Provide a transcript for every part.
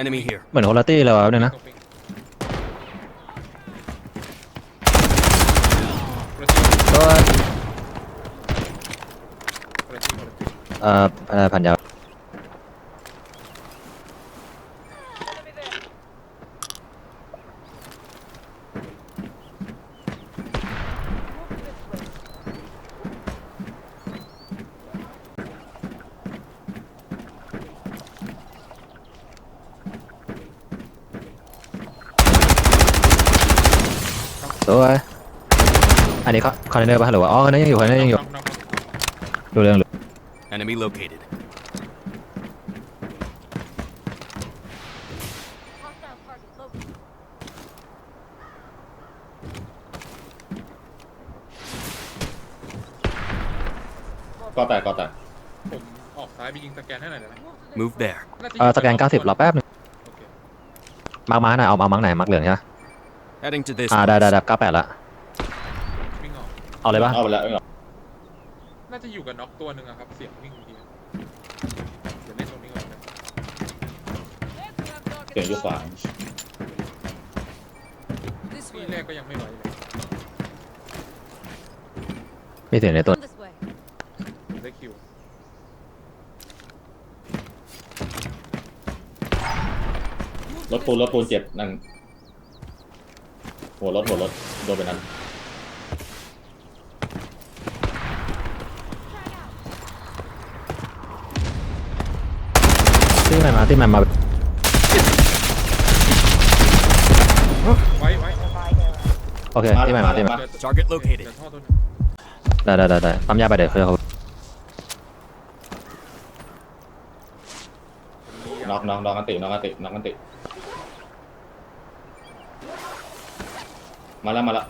Enemy here. เหมือนโคลตี้เลยวะเนี่ยนะตรงปิงคนละทีก็คนละทีคนละทีเอ่อเอ่อพันยาว สวยอันนี้เขา คอนเทนเนอร์ป่ะหรือว่าอ๋อคอนเทนเนอร์ยังอยู่คอนเทนเนอร์ยังอยู่น็อกน็อกน็อกดูเรื่องเลย Enemy located. Hostile target located. ก็แตกก็แตกผมออกซ้ายไปยิงสแกนให้หน่อยได้ไหม Move there. น่าจะเออสแกน90รอแป๊บนึงโอเคมาร์กมาร์กหน่อยเอาเอามาร์กไหนมาร์กเหลืองใช่ไหม Heading to this. อ่าได้ได้ได้98ละวิ่งออก เอาเลยป่ะเอาไปแล้วเอาไปแล้วน่าจะอยู่กับน็อกตัวหนึ่งอะครับ เสียงวิ่งเมื่อกี้เดี๋ยวเล่นตรงนี้ก่อนนะเสียงอยู่ขวา This ที่ way. แรกก็ยังไม่ไหวเลยมีเสียงในตัว Come this way. ผมได้คิวรถปูนรถปูนเจ็บนั่นหัวรถหัวรถโดนไปนั้น ที่มันมาที่มันมาไว้ไว้โอเคที่มันมาที่มันเดี๋ยว Target เดี๋ located. ยวท่อตัวหนึงได้ได้ได้ได้ปั๊มยาไปเดี๋ยวเขาน็อกน็อกน็อกกันติน็อกกันติน็อกกันติมาแล้วมาแล้ว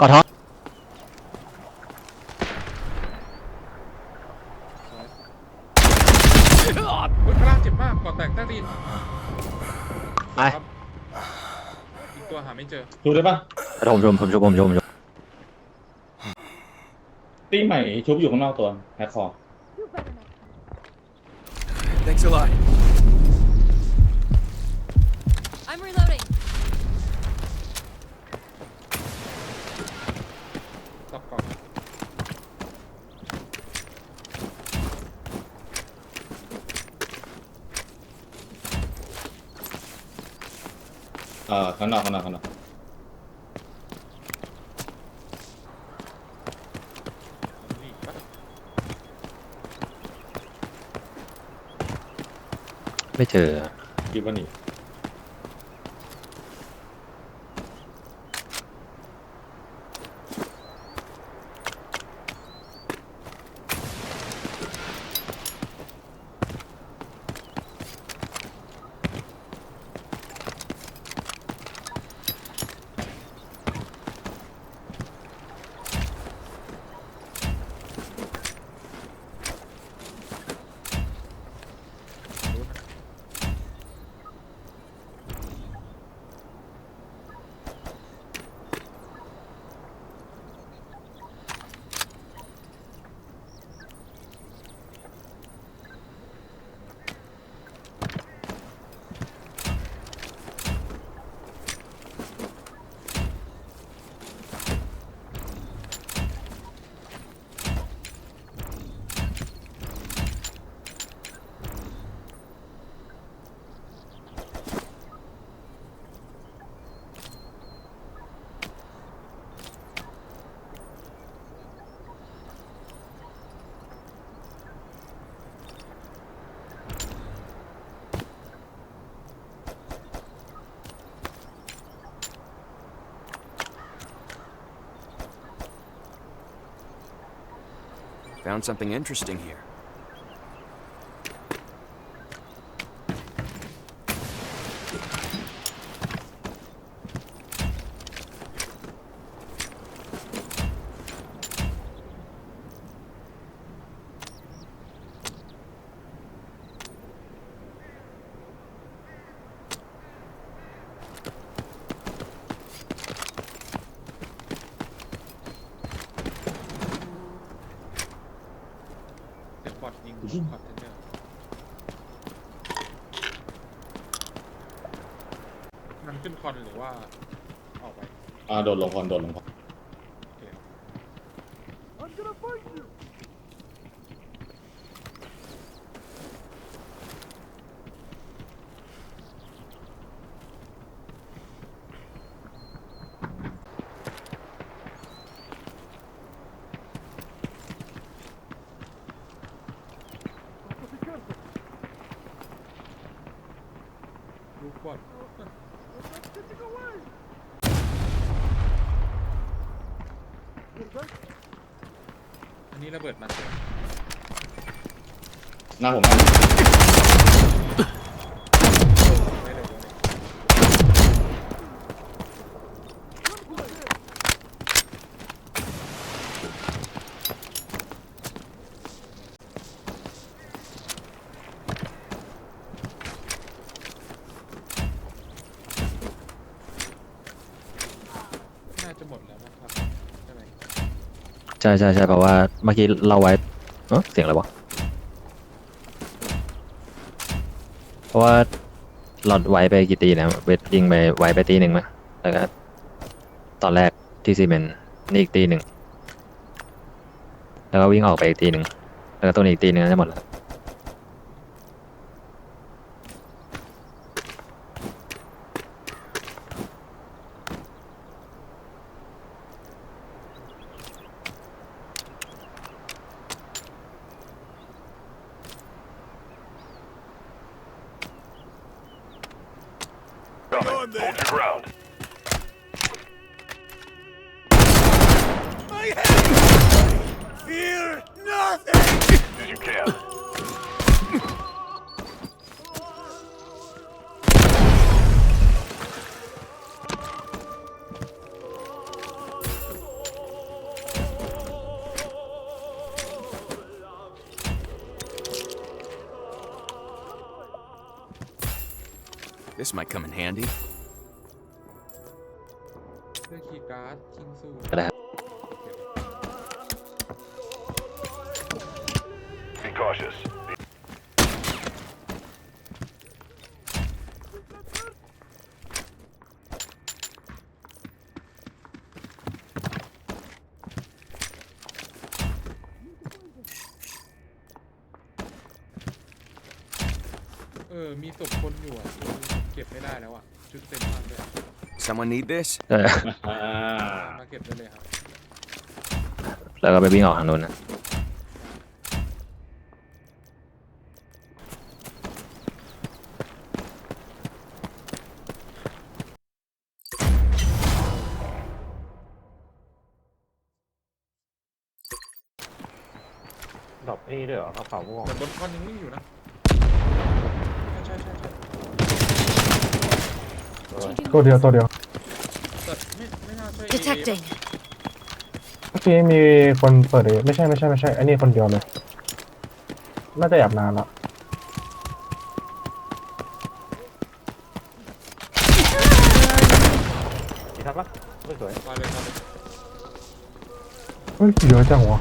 กอท้อ เฮ้ยข้างล่างเจ็บมากก่อนแตกใต้ตีน ไป ครับอีกตัวหาไม่ เจอ ดูได้ปะชมชมชมชมชมชมชมตีใหม่ชุบอยู่ข้างนอกตัวแฮกคอ You better not. Thanks a lot. I'm reloading. ตับก่อนเอ่อข้างนอกข้างนอกข้างนอก ไม่เจอ คิดว่าหนี Found something interesting here. หรือว่าออกไปอ่าโดดลงคอนโดดลงคอน โอเคครับ ลูกบอลอันนี้ ระเบิดมันหน้าผมนะ ไม่เลยเลย น่าจะหมดแล้วนะครับใช่ไหม ใช่ใช่ใช่เพราะว่าเมื่อกี้เราไว้เออเสียงอะไรวะเพราะว่าหลอดไว้ไปกี่ตีนะเวทยิงไปไว้ไปตีหนึ่งมั้ยแล้วก็ตอนแรกที่ซีเมนต์นี่อีกตีหนึ่งแล้วก็วิ่งออกไปอีกตีหนึ่งแล้วก็ตัวนี้อีกตีหนึ่งน่าจะหมดแล้ว Hold your ground. Fear nothing! As you can. This might come in handy. เสื้อคีย์การ์ดคิงซู ก็ได้ครับ Be cautious. ไม่ได้แล้วอะชุดเต็มมากเลยอะ Someone need this? เอออ่ามาเก็บได้เลยครับแล้วก็ไปวิ่งออกทางนู้นนะดอกนี่ด้วยเหรอเอาเผาม่วงแต่บนคอนยังวิ่งอยู่นะ ใช่ใช่ใช่ใช่ Changing ตัวเดียวตัวเดียวแต่ไม่ไม่น่าใช่ Detecting. เมื่อกี้มีคนเปิดเอไม่ใช่ไม่ใช่ไม่ใช่อันนี้คนเดียวเลยน่าจะแอบนานละมีทักปะไม่สวยมาเลยมาเลยเฮ้ยเยอะจังวะ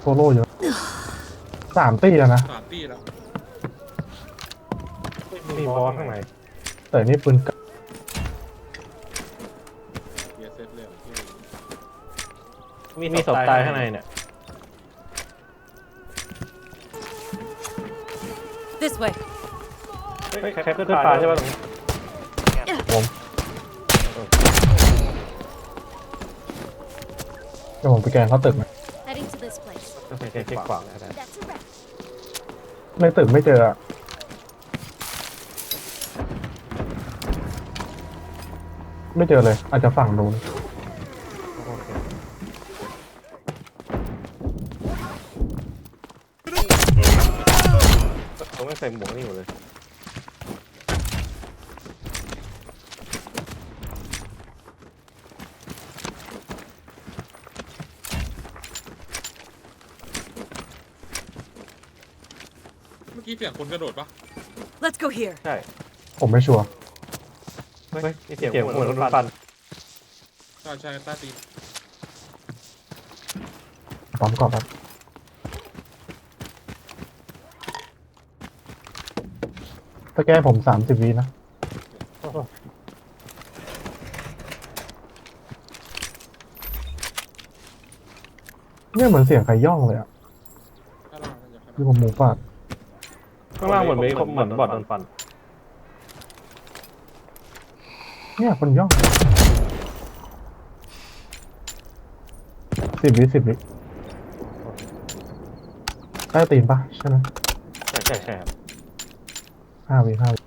โซโล่เยอะสามตีแล้วนะสามตีแล้ว มีบอสข้างในแต่นี่ปืนกล มีมีศพตายข้างในเนี่ย This way. เฮ้ยแคปขึ้นฟ้าใช่ป่ะตรงนี้เดี๋ยวผมไปแกงเข้าตึกนะ Heading to this place. ก็เป็นเช็คขวางนะ That's a wrap. ในตึกไม่เจออะไม่เจอเลย อาจจะฝั่งนู้น เขาไม่ใส่หมวกนี่หมดเลยเมื่อกี้เสียงคนกระโดดปะ Let's go here. ใช่ผมไม่ชัวร์เฮ้ยมีเสียงเหมือนรถฟันใช่ใช่ใต้ตีนพร้อมก่อนครับ สแก้ผมสามสิบวินะ เนี่ยเหมือนเสียงใครย่องเลยอะอยู่ผมหมูป่าข้างล่างเหมือนมีเหมือนบอดโดนฟัน เนี่ยคนย่องสิบวิสิบวิใกล้ตีนปะใช่ไหมใช่ใช่ใช่ ห้าวิห้าวิ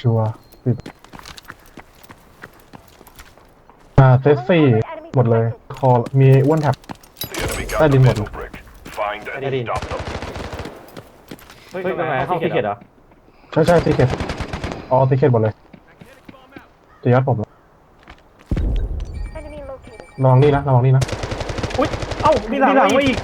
ชัวร์สิบอ่าเซตสี่หมดเลย คอมีอ้วนแท็บ The enemy got I the didn't middle want brick. Find I and didn't. stop them. เฮ้ยตรงไหนเข้าที่เขตเหรอใช่ใช่ซีเคทอ๋อซีเคทหมดเลยจะยัดผมเหรอระวังนี่นะระวังนี่นะอุ้ยเอ้ามีหลังมาอีก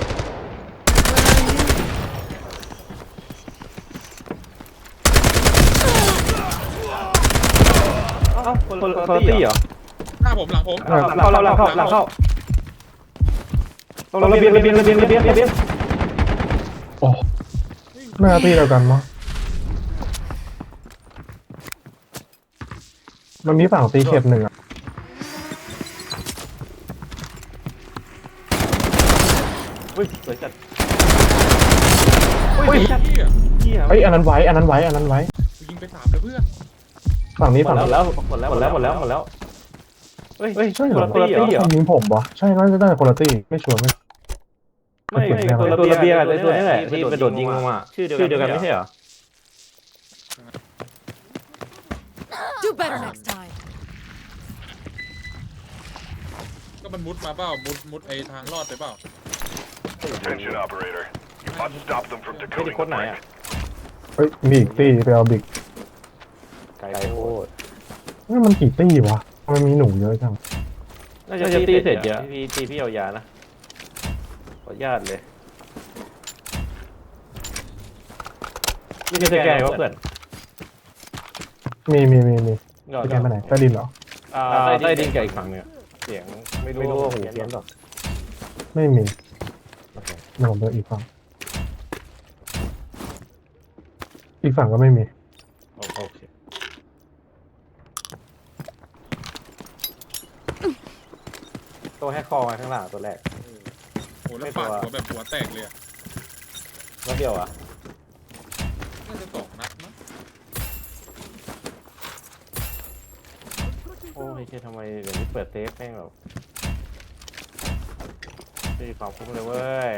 เอ้า คนคนคนละตี้เหรอหน้าผมหลังผมหลังเข้าหลังเข้าหลังเข้าตรงระเบียงระเบียงระเบียงระเบียงระเบียงโอ้หน้าตีเดียวกันมั้งมันมีฝั่งซีเคทหนึ่งอะอุ้ยสวยจัดอุ้ยเฮียเหี้ยเอ้ยอันนั้นไว้อันนั้นไว้อันนั้นไว้กูยิงไปสามเลยเพื่อน ฝั่งนี้หมฝั่ดงนี้แล้วหมดแล้วหมดแล้วหมดแล้วหมดแล้วเฮ้ยเฮ้ยใช่เหรคอนละตี้เหรอใคยิงผมวะใช่น่าจะได้คนละตี้ไม่ชัวร์ไม่ไม่ไม่ตัวระเบียงไอ้ตัวนี้แหละที่กระโดดยิงลงมาชื่อเดียวกันไม่ใช่เหรอ Do better next time. ก็มันมุดมาเปล่า มุดมุดไอทางรอดไปเปล่า Attention, operator. You must stop them from ไม่ได้ decoding โค the นไหนอะ brick. เฮ้ยมีอีกตี้ไปเอาบิ๊ก ไกลโคตรนี่มันกี่ตี้วะทำไมมีหนูเยอะจัง น่าจะตีเสร็จเยอะพี่ตีพี่เอายานะ ขออนุญาตเลยนี่จะแก้ว่าเพื่อนมีมีมีมีเดี๋ยวไปแกนไปไหนใต้ดินเหรอ อ่าใต้ดินกับอีกฝั่งหนึ่งเสียงไม่รู้ว่าหูเพี้ยนหรอไม่มีเดี๋ยวผมไปอีกฝั่ง อีกฝั่งก็ไม่มี โอเค ตัวแฮกคอมาข้างหลังตัวแรกโอ้แล้วปาดหัวแบบหัวแตกเลยอะแล้วเดียวอะน่าจะสองนัดมั้งโอ้ยเช่ทำไมเดี๋ยวนี้เปิดเซฟแม่งแบบไม่มีความคุ้มเลยเว้ย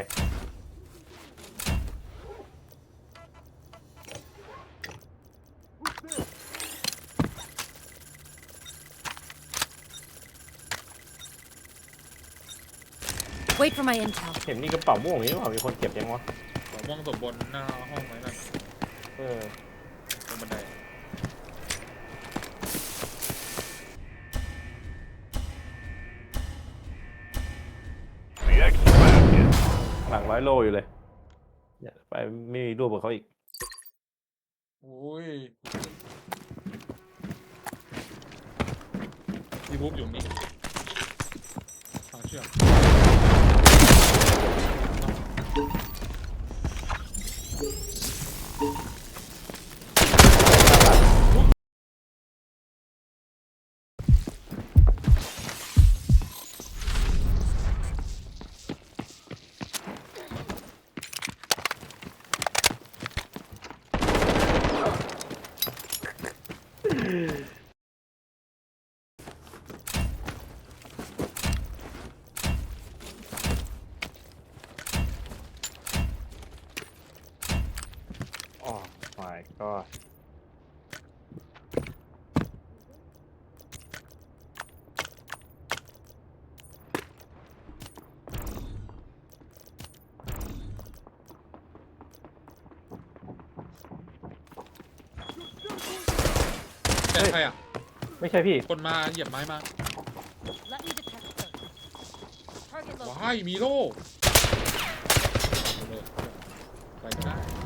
Wait for my intel. เห็นนี่กระเป๋าม่วงนี้หรือเปล่ามีคนเก็บยังวะหัวม่วงศพบนหน้าห้องไว้นั่นเออ ตรงบันได The exit basket. หลังร้อยโลอยู่เลยอย่าไปไม่มีรูปกับเขาอีกโอ้ยที่บุ๊กอยู่นี่ทางเชื่อม Thank you. My god แต่ใครอะ ไม่ใช่พี่ คนมาเหยียบไม้มา Let me detect first. Target located. ว้ายมีโล่ไปก็ได้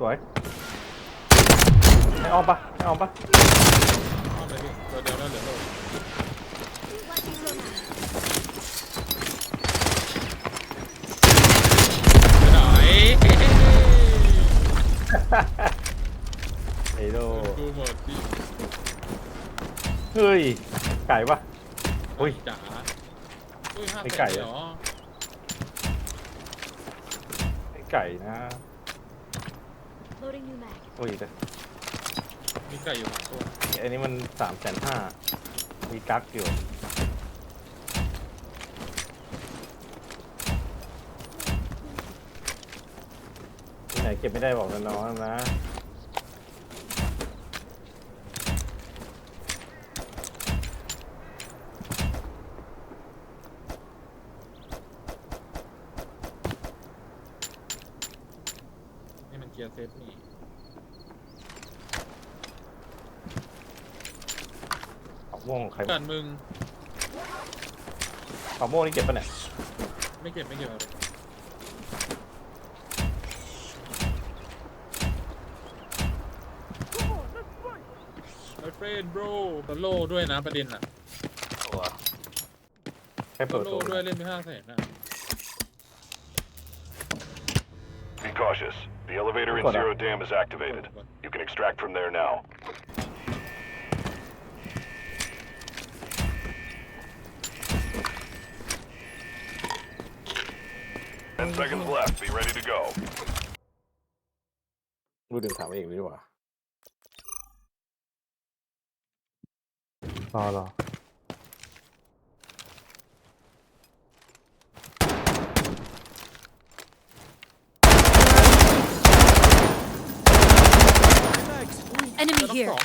สวยให้ออมปะให้ออมปะเอาเลยพี่ตัวเดียวแล้วเหลือโล่ไปไหนไอโดดูหมดที่เฮ้ย ไก่ปะ อุ้ยจ๋าอุ้ยห้าไอ้แสไก่นอะเหรอ ไอไก่นะ Loading new mag. อุ้ยแต่มีไก่อยู่สองตัวอันนี้มันสามแสนห้ามีกั๊กอยู่ ที่ไหนเก็บไม่ได้บอกน้องๆนะ นี่มันเกียร์เซฟนี่ ของ ม่วงของใครก่อนมึงของม่วงนี่เก็บปะเนี่ยไม่เก็บไม่เก็บอะไรไอเฟรนโบรโซโล่ด้วยนะประเด็นอะตัวแค่โซเปิดโล่ตัวด้วยเล่นไปห้าแสนนะ Be cautious. The elevator in Hold on. Zero Dam is activated. You can extract from there now. Seconds left. Be ready to go. ดูดึงถามเองดีกว่า รอรอ Enemy เกือบน็อก here. สอง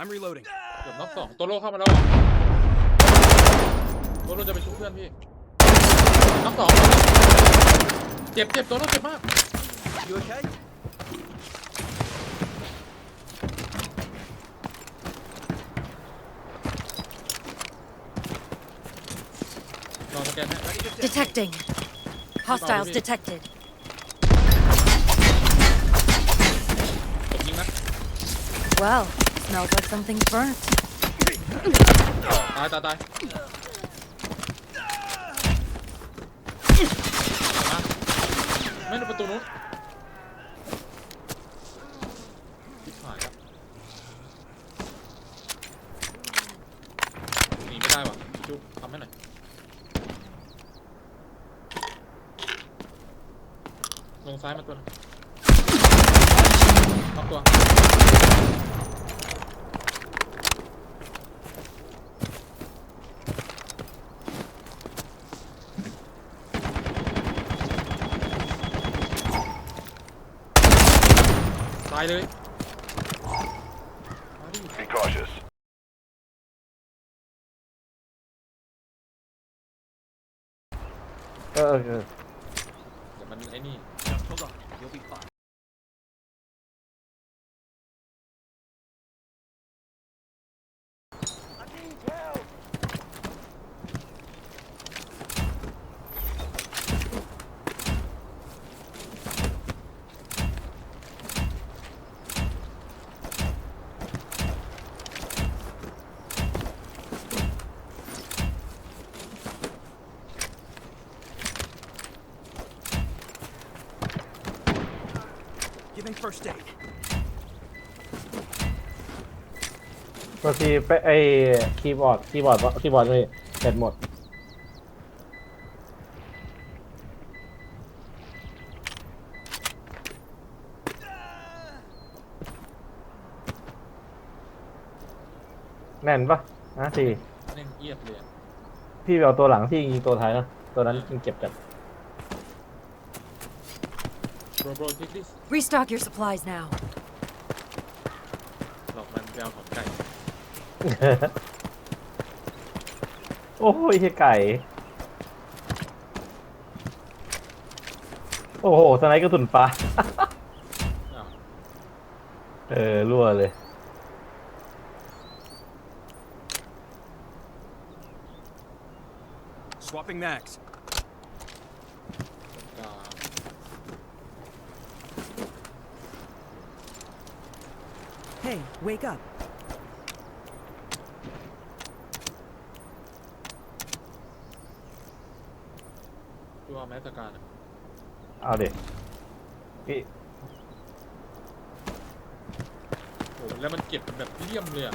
I'm reloading. เกือบน็อกสองตัวโล่เข้ามาแล้วเหรอตัวโล่จะไปชุบเพื่อนพี่ น็อกสองเจ็บเจ็บตัวโล่เจ็บมาก You okay? รอสแกนให้ Detecting. Hostiles Bobby. detected. ผมยิงนะ Well, smells like something's burnt. ตายตายตาย ม่ดูประตูนู้นชิบหายแล้วหนีไม่ได้ว่ะจุ๊บทำให้หน่อยลงซ้ายมาตัวนึงล็อกตัว ายเลย มาดิ Be cautious. เออเออเออ เดี๋ยวมันไอ้นี่ Just hold on. You'll be fine. 'Giving first aid. บางทีไปไอคีย์บอร์ดคีย์บอร์ดคีย์บอร์ดเลยเสร็จหมด แน่นปะนะทีเน่งเอียดเลยอะพี่ไปเอาตัวหลังที่ยิงตัวท้ายนะตัวนั้นยิงเก็บจัด โบรโบรทิกดิส Restock your supplies now. หลอกมันไปเอาของไก่โอ้ยเฮียไก่ โอ้โหสไนด์กระสุนปลา อ้าวเออรั่วเลย Swapping mags. กา Hey, wake up. ที่ว่าแมสการอะเอาเด็กพี่โอ้โหแล้วมันเก็บเป็นแบบเลี่ยมเลยอะ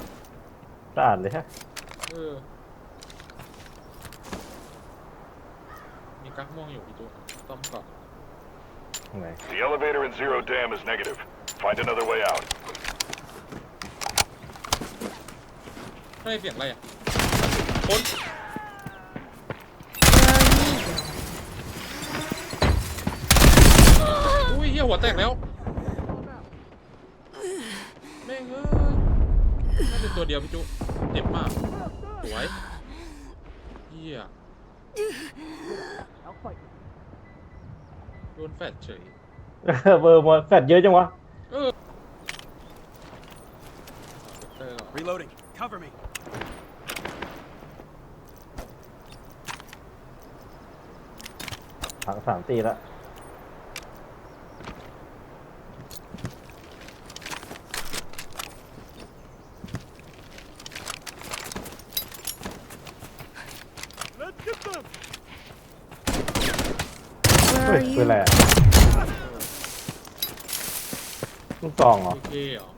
สะอาดเลยฮะเออ มีกั๊กม่วงอยู่พี่จุต้อมก่อนตรงไหน The elevator in Zero Dam is negative. Find another way out. ไม่ได้เสียงอะไรอะคนอุ้ยเฮียหัวแตกแล้วแม่งเอ้ยน่าจะตัวเดียวพี่จุเจ็บมากสวยเฮียโดนแฟดเฉยเบอร์หมดแฟดเยอะจังวะเออเตอร์ก่อน Reloading. Cover me. ถังสามตีแล้ว Let's get them. เฮ้ยคืออะไรอะลูกซองเหรอ โอเคเหรอโอเค